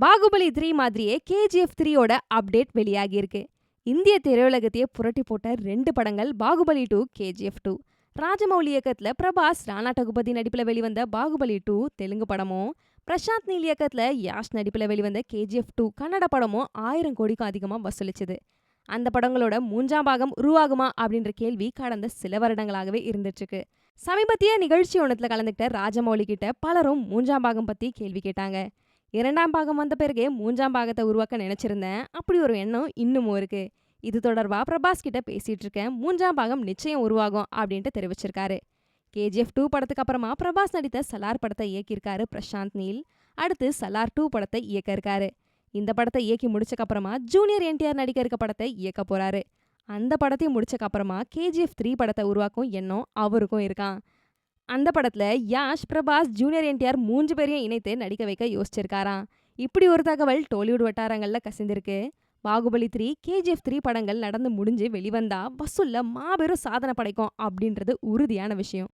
Baahubali three மாதிரியே KGF த்ரீயோட update வெளியாகியிருக்கு. இந்திய திரையுலகத்தையே புரட்டி போட்ட ரெண்டு படங்கள் Baahubali two KGF two Rajamouli இயக்கத்துல பிரபாஸ் ராணா டகுபதி நடிப்பில் வெளிவந்த பாகுபலி டூ தெலுங்கு படமும் பிரசாந்த் நீல் இயக்கத்துல யாஷ் நடிப்பில் வெளிவந்த கேஜிஎஃப் டூ கன்னட படமும் ஆயிரம் கோடிக்கும் அதிகமாக வசூலிச்சது. அந்த படங்களோட மூன்றாம் பாகம் உருவாகுமா அப்படின்ற கேள்வி கடந்த சில வருடங்களாகவே இருந்துட்டுருக்கு. சமீபத்திய நிகழ்ச்சி ஒன்றத்தில் கலந்துக்கிட்ட ராஜமௌலி கிட்ட பலரும் மூன்றாம் பாகம் பற்றி கேள்வி கேட்டாங்க. இரண்டாம் பாகம் வந்த பிறகே மூன்றாம் பாகத்தை உருவாக்க நினைச்சிருந்தேன். அப்படி ஒரு எண்ணம் இன்னமும் இருக்கு. இது தொடர்பா பிரபாஸ் கிட்ட பேசிட்டு இருக்கேன் மூன்றாம் பாகம் நிச்சயம் உருவாகும் அப்படின்ட்டு தெரிவிச்சிருக்காரு. கேஜிஎஃப் டூ படத்துக்கு அப்புறமா பிரபாஸ் நடித்த சலார் படத்தை இயக்கியிருக்காரு பிரசாந்த் நீல். அடுத்து சலார் டூ படத்தை இயக்க இருக்காரு. இந்த படத்தை இயக்கி முடிச்சக்கப்புறமா ஜூனியர் என்டிஆர் நடிக்க இருக்க படத்தை இயக்க போறாரு. அந்த படத்தையும் முடிச்சக்கப்புறமா கேஜிஎஃப் த்ரீ படத்தை உருவாக்கும் எண்ணம் அவருக்கும் இருக்கான் அந்த படத்துல யாஷ் பிரபாஸ் ஜூனியர் என்டிஆர் மூன்று பேரையும் இணைத்து நடிக்க வைக்க யோசிச்சிருக்காராம். இப்படி ஒரு தகவல் டோலிவுட் வட்டாரங்கள்ல கசிந்திருக்கு. பாகுபலி த்ரீ கேஜிஎஃப் த்ரீ படங்கள் நடந்து முடிஞ்சு வெளிவந்தா வசூலில் மாபெரும் சாதனை படைக்கும் அப்படின்றது உறுதியான விஷயம்.